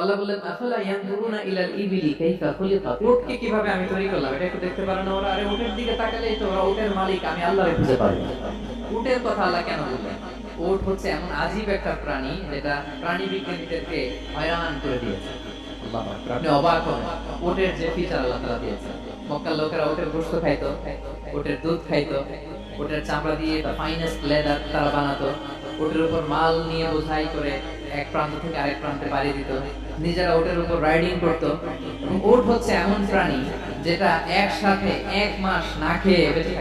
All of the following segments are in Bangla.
আল্লাহ বললেন, আফালা ইয়ানজুরুনা ইলাল ইবিলি, কাইফা খুলিকাত উটকে কীভাবে আমি তৈরি করলাম, এটা একটু দেখতে পারে না ওরা। আরে উটের দিকে তো ওরা উটের মালিক, আমি খুঁজে উটের কথা আল্লাহ কেন বললেন? উট হচ্ছে এমন আজীব একটা প্রাণী, যেটা প্রাণী বিজ্ঞানীদেরকে হয়রান করে দিয়েছে। আপনি অবাক হন উটের যে ফিচার আল্লাহ তাআলা দিয়েছে মক্কার লোকেরা উটের গোশত খাইতো, উটের দুধ খাইতো, উটের চামড়া দিয়ে ফাইনেস্ট লেদার তারা বানাতো। উটের উপর মাল নিয়ে বোঝাই করে এক প্রান্ত থেকে আরেক প্রান্তে পাড়ি দিত। নিজেরা উটের উপর রাইডিং করতো। উট হচ্ছে এমন প্রাণী যেটা একসাথে এক মাস না খেয়ে বেঁচে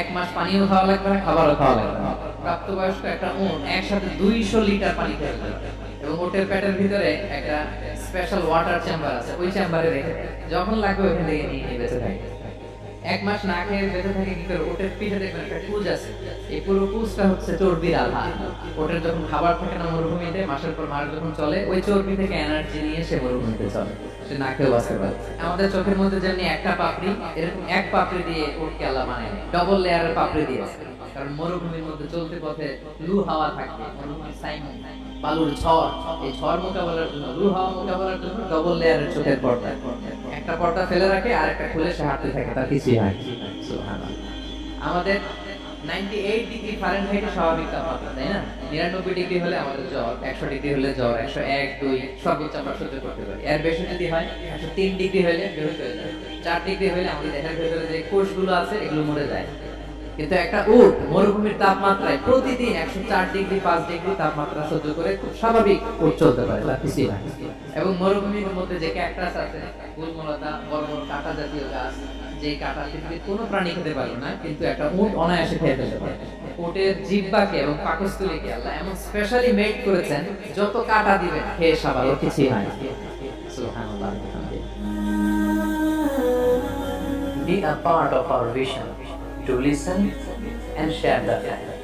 এক মাস পানিও খাওয়া লাগবে না, খাবারও খাওয়া লাগবে না। প্রাপ্তবয়স্ক একটা উট একসাথে দুইশো লিটার পানি খেয়ে। এবং উটের পেটের ভিতরে একটা স্পেশাল ওয়াটার চেম্বার আছে, ওই চেম্বারে রেখে যখন লাগবে ওখান থেকে নিয়ে বেঁচে থাকে। এক মাস না খেয়ে বেঁচে থাকে কি করে ওটের পিঠে দেখবেন একটা কুজ আছে। এই পুরো কুজটা হচ্ছে চর্বির আধার। ওটের যখন খাবার থাকে না মরুভূমিতে, মাসের পর মাস যখন চলে, ওই চর্বি থেকে এনার্জি নিয়ে সে মরুভূমিতে চলে। সে না খেয়েও বাঁচতে পারে। আমাদের চোখের মধ্যে যেমনি একটা পাপড়ি, এরকম এক পাপড়ি দিয়ে ডবল লেয়ারের পাপড়ি দিয়েছে কারণ মরুভূমির মধ্যে চলতে পথে লু হাওয়া থাকবে বালুর ঝড়, এই ঝড় মোকাবেলার জন্য, লু হাওয়া মোকাবেলার জন্য ডবল লেয়ারের চোখের পর্দা। একটা পর্দা ফেলে রাখে, আর একটা খুলে সে হাঁটতে থাকে, তার কিছুই হয়। আমাদের 98 ডিগ্রি স্বাভাবিক তাপমাত্রা, তাই না? 99 ডিগ্রি হলে আমাদের জ্বর 100 ডিগ্রি হলে জ্বর 101 2 সর্বোচ্চ আমরা সহ্য করতে পারি। এর বেশি যদি হয় 103 ডিগ্রি হলে বেহুশ যায়। 4 ডিগ্রি হলে আমাদের দেহের ভেতরে যে কোষগুলো আছে, এগুলো মরে যায়। কিন্তু একটা উট, মরুভূমির তাপমাত্রায় প্রতিদিন 104 ডিগ্রি 5 ডিগ্রি তাপমাত্রা সহ্য করে খুব স্বাভাবিক চলতে পারে। এবং মরুভূমির মধ্যে যে ক্যাকটাস আছে, গুলমলতা বড় কাঁটা জাতীয় গাছ, যে কাঁটা পৃথিবীর কোনো প্রাণী খেতে পারবে না, কিন্তু একটা উট অনায়াসে খেয়ে পারে উটের জিহ্বাকে এবং পাকস্থলীকে আল্লাহ এমন স্পেশালি মেড করেছেন, যত কাঁটা দিবেন, খেয়ে ওর কিছুই হয় না। সুবহানাল্লাহ Be a part of our vision to listen and share the fact.